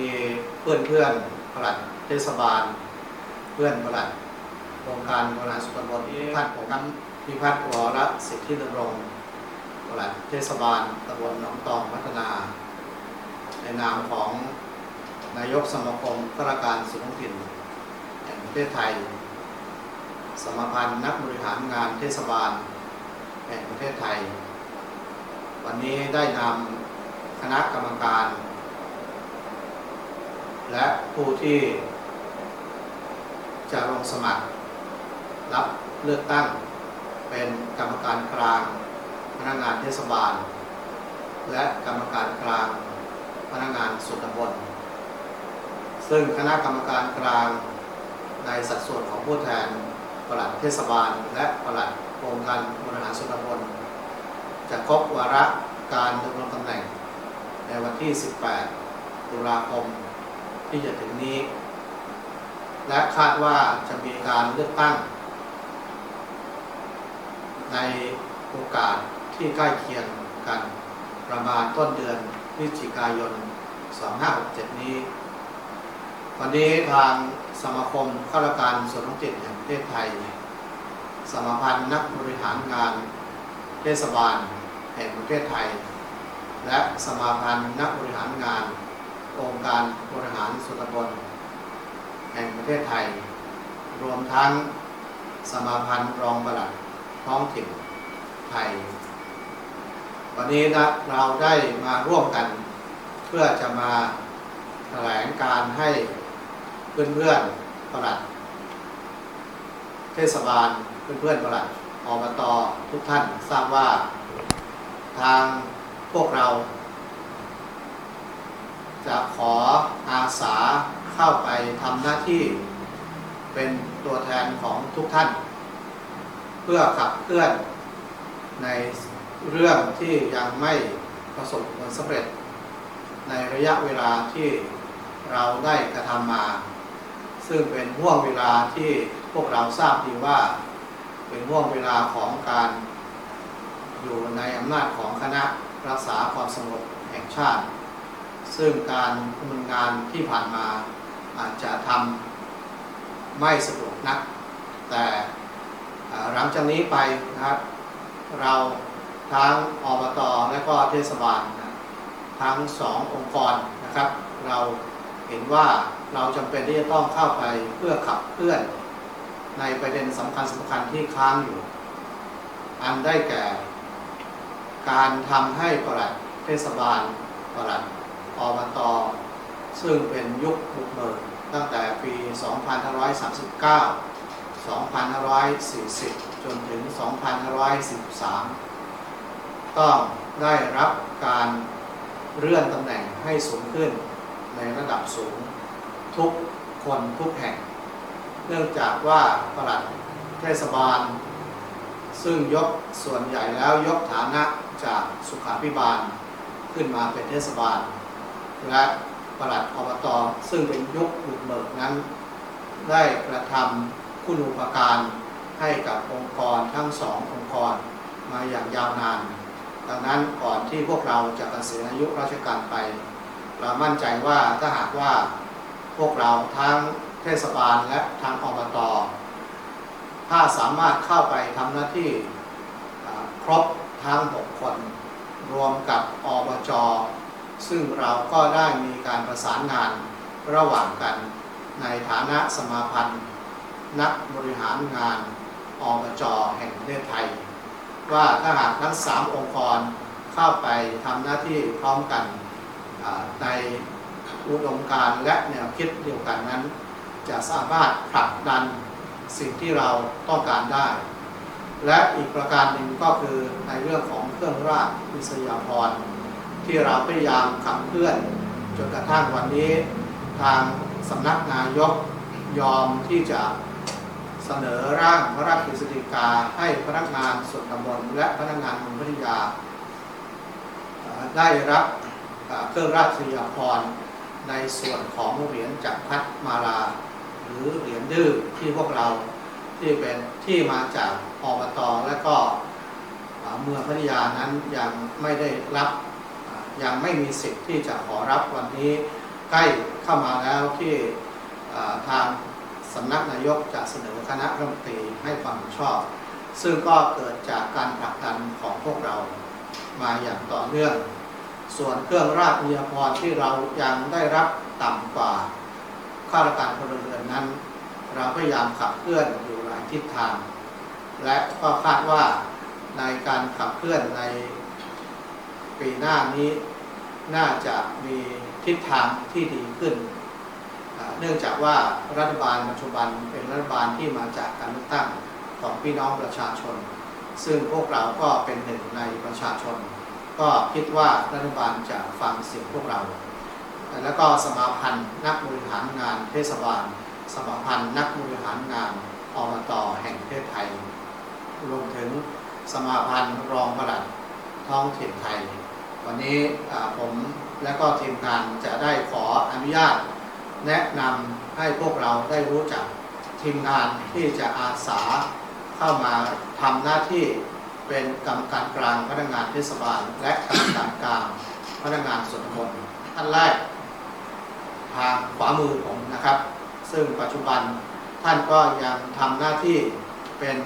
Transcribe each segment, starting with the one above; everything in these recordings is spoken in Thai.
ดีเพื่อนเพื่อนๆปลัดเทศบาล เพื่อนปลัดองค์การบริหารส่วนตำบลท่านของกันพิพัฒน์วรสิทธิดำรงปลัดเทศบาลตำบลหนองตองพัฒนา ในนามของนายกสมาคมข้าราชการส่วนท้องถิ่นแห่งประเทศไทย สมาพันธ์นักบริหารงานเทศบาลแห่งประเทศไทย วันนี้ได้นำคณะกรรมการ และผู้ที่จะลงสมัคร รับเลือกตั้งเป็นกรรมการกลาง พนักงานเทศบาล และกรรมการกลาง พนักงานส่วนตำบลซึ่งคณะกรรมการกลางในสัดส่วนของผู้แทนปลัดเทศบาล และปลัดองค์การบริหารส่วนตำบลจะครบวาระการดำรงตำแหน่ง ในวันที่ 18 ตุลาคม ที่จะถึงนี้ และคาดว่าจะมีการเลือกตั้ง ในโอกาสที่ใกล้เคียงกัน ประมาณต้นเดือนพฤศจิกายน 2567 นี้ วันนี้ทางสมาคมข้าราชการส่วนท้องถิ่นแห่งประเทศไทย สมาพันธ์นักบริหารงานเทศบาลแห่งประเทศไทย และสมาพันธ์นักบริหารงาน องค์การบริหารส่วนตำบลแห่งประเทศไทย รวมทั้งสมาพันธ์รองปลัดท้องถิ่นไทย วันนี้นะเราได้มาร่วมกัน เพื่อจะมาแถลงการให้เพื่อนๆปลัด เทศบาลเพื่อนๆปลัดอบตทุกท่านทราบว่าทางพวกเรา จะขออาสาเข้าไปทำหน้าที่เป็นตัวแทนของทุกท่าน เพื่อขับเคลื่อนในเรื่องที่ยังไม่ประสบผลสำเร็จ ในระยะเวลาที่เราได้กระทำมา ซึ่งเป็นห่วงเวลาที่พวกเราทราบดีว่า เป็นห่วงเวลาของการอยู่ในอำนาจของคณะรักษาความสงบแห่งชาติ ซึ่งการดำเนินงานที่ผ่านมาอาจจะทำไม่สะดวกนัก แต่หลังจากนี้ไปนะครับ เราทั้งอบตและก็เทศบาลทั้งสององค์กรนะครับ เราเห็นว่าเราจำเป็นที่จะต้องเข้าไปเพื่อขับเคลื่อน ในประเด็นสำคัญสำคัญที่ค้างอยู่ อันได้แก่ การทำให้ปลัดเทศบาลปลัด อบตซึ่งเป็นยุคบุกเบิกตั้งแต่ปี 2539 2540 จนถึง 2543 ต้องได้รับการเลื่อนตำแหน่งให้สูงขึ้นในระดับสูงทุกคนทุกแห่ง เนื่องจากว่าปลัดเทศบาล ซึ่งยกส่วนใหญ่แล้วยกฐานะจากสุขาพิบาลขึ้นมาเป็นเทศบาล และประหลัดอบตซึ่งเป็นยุคบุกเบิกนั้น ได้กระทำคุณูปการให้กับองค์กรทั้งสององค์กรมาอย่างยาวนาน ดังนั้นก่อนที่พวกเราจะเกษียณอายุราชการไป เรามั่นใจว่าถ้าหากว่าพวกเราทั้งเทศบาลและทางอบต ถ้าสามารถเข้าไปทำหน้าที่ครบทั้ง 6 คน รวมกับอบจ ซึ่งเราก็ได้มีการประสานงานระหว่างกันในฐานะสมาพันธ์ นักบริหารงานอบจอแห่งประเทศไทย ว่าถ้าหากทั้ง 3 องค์กรเข้าไปทำหน้าที่พร้อมกันในอุดมการณ์และแนวคิดเดียวกันนั้น จะสามารถผลักดันสิ่งที่เราต้องการได้ และอีกประการหนึ่งก็คือในเรื่องของเครื่องราชวิศยาภรณ์ ที่เราพยายามขับเคลื่อน จนกระทั่งวันนี้ ทางสำนักนายกยอมที่จะเสนอร่างพระราชกฤษฎีกาให้พนักงานส่วนตำบลและพนักงานเมืองพัทยา ได้รับเครื่องราชวิศยาภรณ์ในส่วนของเหรียญจักรพรรดิมาลา หรือเหรียญดื้อที่พวกเราที่เป็นที่มาจากอบตและก็เมืองพัทยานั้นยังไม่ได้รับ ยังไม่มีสิทธิ์ที่จะขอรับวันนี้ใกล้เข้ามาแล้วที่ทางสำนักนายกจะเสนอคณะรัฐมนตรีให้ความชอบ ซึ่งก็เกิดจากการผลักดันของพวกเรามาอย่างต่อเนื่อง ส่วนเครื่องราชนิยพรที่เรายังได้รับต่ำกว่าข้าราชการพลเรือนนั้น เราพยายามขับเคลื่อนอยู่หลายทิศทาง และก็คาดว่าในการขับเคลื่อนใน ปีหน้านี้น่าจะมีทิศทางที่ดีขึ้น เนื่องจากว่ารัฐบาลปัจจุบันเป็นรัฐบาลที่มาจากการเลือกตั้งของพี่น้องประชาชน ซึ่งพวกเราก็เป็นหนึ่งในประชาชน ก็คิดว่ารัฐบาลจะฟังเสียงพวกเรา แล้วก็สมาพันธ์นักบริหารงานเทศบาล สมาพันธ์นักบริหารงานอบตแห่งประเทศไทย รวมถึงสมาพันธ์รองประหลัดท้องถิ่นไทย วันนี้ผมและก็ทีมงานจะได้ขออนุญาต แนะนำให้พวกเราได้รู้จักทีมงานที่จะอาสาเข้ามาทำหน้าที่เป็นกรรมการกลางพนักงานเทศบาล และกรรมการกลางพนักงานส่วนบนท่านแรกทางขวามือผมนะครับ ซึ่งปัจจุบันท่านก็ยังทำหน้าที่เป็น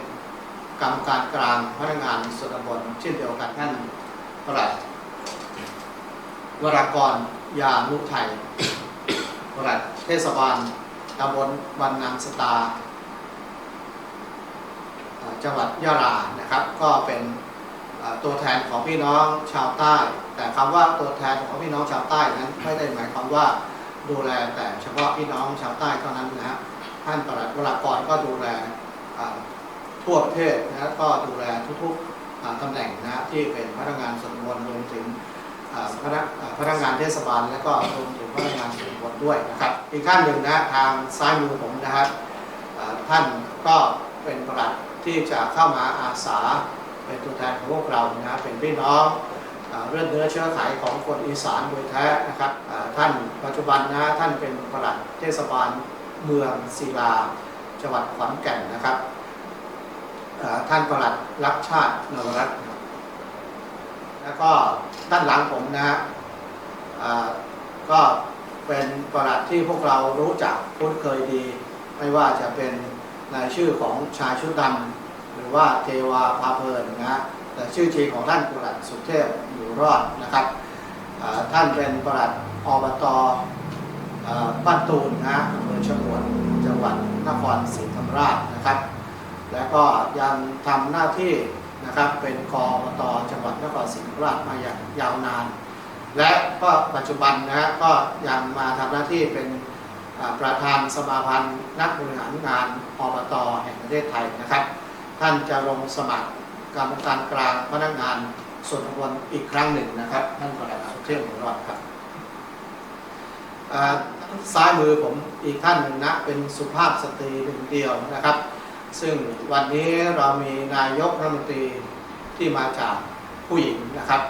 กรรมการกลางพนักงานส่วนบนเช่นเดียวกันท่านประหลัด วรากรยานุไทยปลัดเทศบาลตำบลวันนางสตา จังหวัดยะลานะครับ ก็เป็นตัวแทนของพี่น้องชาวใต้ แต่คำว่าตัวแทนของพี่น้องชาวใต้นั้นไม่ได้หมายความว่าดูแลแต่เฉพาะพี่น้องชาวใต้เท่านั้นนะฮะท่านปลัดวรากรก็ดูแลทั่วประเทศนะฮะก็ดูแลทุกๆตำแหน่งนะที่เป็นพนักงานส่วนบนรวมถึง พนักพนักงานเทศบาล และก็รวมถึงพนักงานส่วนบนด้วยนะครับ อีกท่านหนึ่งนะทางซ้ายมือผมนะครับท่านก็เป็นประหลัดที่จะเข้ามาอาสาเป็นตัวแทนของพวกเรานะเป็นพี่น้องเรื่องเนื้อเชื้อไขของคนอีสานโดยแท้นะครับท่านปัจจุบันนะท่านเป็นประหลัดเทศบาลเมืองศิลาจังหวัดขอนแก่นนะครับอ่าท่านปลัดรักชาตินวรัตน์ครับ แล้วก็ด้านหลังผมนะฮะก็เป็นปลัดที่พวกเรารู้จักคุ้นเคยดี ไม่ว่าจะเป็นในชื่อของชายชุดดำหรือว่าเทวาพาเพลินนะฮะแต่ชื่อจริงของท่านปลัดสุเทพอยู่รอดนะครับท่านเป็นปลัดอบตอบ้านตูนนะฮะอำเภอชมวนจังหวัดนครศรีธรรมราชนะครับ แล้วก็ยังทำหน้าที่ นะครับ เป็นกอบตจังหวัดนครศรีธรรมราชมาอย่างยาวนาน และก็ปัจจุบันนะฮะก็ยังมาทำหน้าที่เป็นประธานสมาพันธ์นักบริหารงานอบตแห่งประเทศไทยนะครับ ท่านจะลงสมัครกรรมการกลางพนักงานส่วนบนอีกครั้งหนึ่งนะครับท่านประหลัดสุเทพหัวรอดครับซ้ายมือผมอีกท่านหนึ่งนะเป็นสุภาพสตรีหนึ่งเดียวนะครับ ซึ่งวันนี้เรามีนายกรัฐมนตรีที่มาจากผู้หญิงนะครับ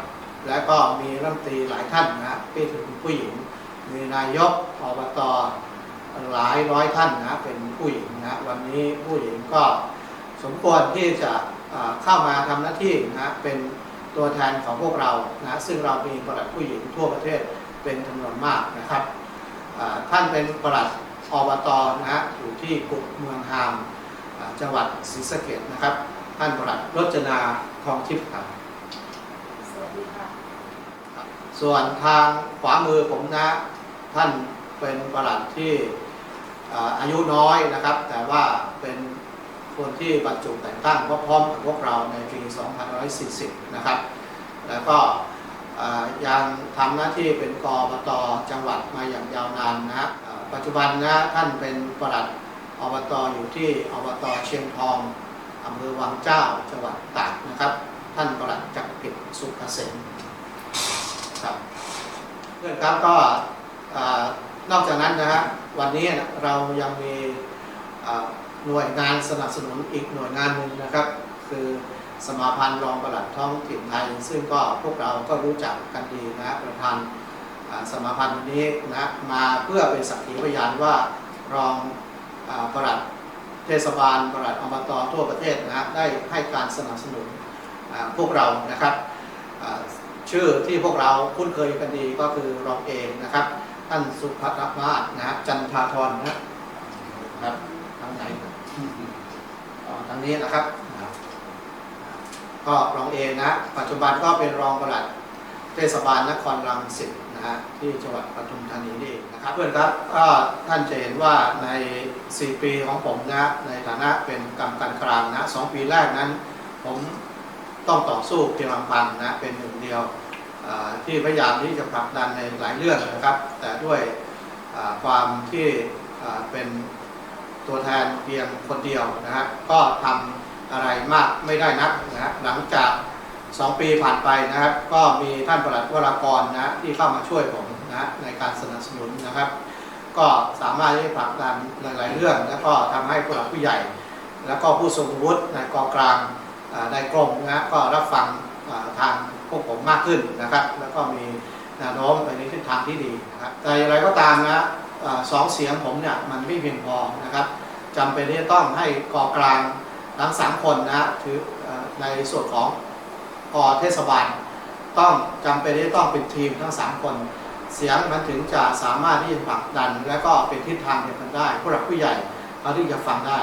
และก็มีรัฐมนตรีหลายท่านนะที่ถึงผู้หญิง มีนายกอบตหลายร้อยท่านนะเป็นผู้หญิงนะวันนี้ผู้หญิงก็สมควรที่จะเข้ามาทำหน้าที่นะเป็นตัวแทนของพวกเรานะซึ่งเรามีปลัดผู้หญิงทั่วประเทศเป็นจำนวนมากนะครับท่านเป็นปลัดอบตนะฮะอยู่ที่กุฎเมืองฮาม จังหวัดศรีสะเกษนะครับ ท่านปลัดรจนาทองทิพย์ครับสวัสดีค่ะส่วนทางขวามือผมนะ ท่านเป็นปลัดที่อ่าอายุน้อยนะครับ แต่ว่าเป็นคนที่บรรจุแต่งตั้งพร้อมๆกับพวกเราในปี 2540 นะครับ แล้วก็อ่ายังทำหน้าที่เป็นกอบตจังหวัดมาอย่างยาวนานนะฮะอ่าปัจจุบันนะท่านเป็นปลัด อบตอยู่ที่อบตเชียงทองอำเภอวังเจ้าจังหวัดตากนะครับ ท่านประหลัดจักรกิจสุขเกษมครับเพื่อนครับก็นอกจากนั้นนะฮะวันนี้เรายังมีหน่วยงานสนับสนุนอีกหน่วยงานหนึ่งนะครับ คือสมาพันธ์รองปลัดท้องถิ่นไทย ซึ่งก็พวกเราก็รู้จักกันดีนะประธานสมาพันธ์วันนี้นะมาเพื่อเป็นสักขีพยานว่ารอง อาปลัดเทศบาลปลัดอบตทั่วประเทศนะฮะได้ให้การสนับสนุนพวกเรานะครับชื่อที่พวกเราคุ้นเคยกันดีก็คือรองเองนะครับ ท่านสุภัทรมาศนะฮะจันทาธรนะครับทางไหนทางนี้นะครับ ก็รองเอนะปัจจุบันก็เป็นรองปลัดเทศบาลนครรังสิต นะฮะที่จังหวัดปทุมธานีนี่เองนะครับเพื่อนครับก็ท่านจะเห็นว่าใน 4 ปีของผมนะในฐานะเป็นกรรมการกลางนะสองปีแรกนั้น ผมต้องต่อสู้เพียงลำพังนะเป็นหนึ่งเดียวที่พยายามที่จะผลักดันในหลายเรื่องนะครับ แต่ด้วยความที่เป็นตัวแทนเพียงคนเดียวนะฮะก็ทำอะไรมากไม่ได้นักนะฮะหลังจาก 2ปีผ่านไปนะครับ ก็มีท่านประหลัดวรากรนะที่เข้ามาช่วยผมนะในการสนับสนุนนะครับ ก็สามารถที่จะผลักดันหลาย ๆ เรื่อง แล้วก็ทำให้ผู้หลักผู้ใหญ่ แล้วก็ผู้ทรงวุฒิในกองกลางในกรมนะก็รับฟังทางพวกผมมากขึ้นนะครับ แล้วก็มีแนวโน้มไปในทิศทางที่ดีนะครับแต่อย่างไรก็ตามนะสองเสียงผมเนี่ยมันไม่เพียงพอนะครับจำเป็นที่จะต้องให้กองกลางทั้งสามคนนะถือในส่วนของ กอเทศบาล ต้องจำเป็นที่ต้องเป็นทีมทั้งสามคน เสียงมันถึงจะสามารถที่จะผลักดัน และก็เป็นทิศทางเดียวกันได้ผู้หลักผู้ใหญ่เขาที่จะฟังได้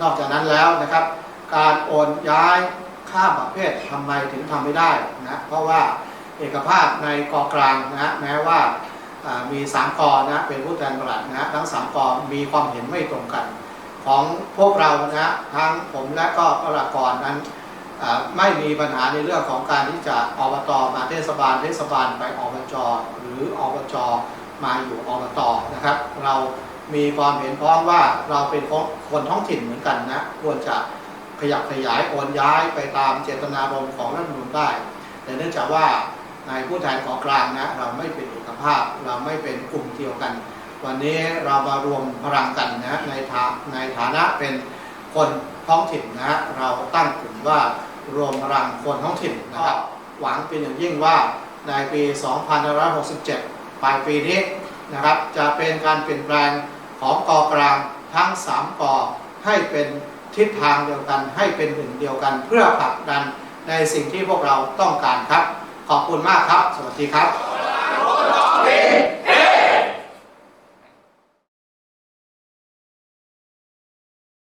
นอกจากนั้นแล้วนะครับ การโอนย้ายข้ามประเภททำไมถึงทำไม่ได้นะเพราะว่าเอกภาพในกอกลางนะแม้ว่ามีสามกอนะเป็นผู้แทนประหลัดนะทั้งสามกอมีความเห็นไม่ตรงกัน ของพวกเรานะทั้งผมและก็ประหลัดกรนั้น ไม่มีปัญหาในเรื่องของการที่จะอบตมาเทศบาลเทศบาลไปอบจหรืออบจมาอยู่อบตนะครับ เรามีความเห็นพ้องว่าเราเป็นคนท้องถิ่นเหมือนกันนะควรจะขยับขยายโอนย้ายไปตามเจตนารมณ์ของรัฐมนูญได้ แต่เนื่องจากว่าในผู้แทนของกลางนะเราไม่เป็นเอกภาพ เราไม่เป็นกลุ่มเดียวกัน วันนี้เรามารวมพลังกันนะในฐาในฐานะเป็นคนท้องถิ่นนะเราตั้งกลุ่มว่า รวมพลังคนท้องถิ่นนะครับ หวังเป็นอย่างยิ่งว่าในปี 2567 ปลายปีนี้นะครับ จะเป็นการเปลี่ยนแปลงของกอกลางทั้ง 3กอให้เป็นทิศทางเดียวกัน ให้เป็นหนึ่งเดียวกันเพื่อผลักดันในสิ่งที่พวกเราต้องการครับ ขอบคุณมากครับ สวัสดีครับ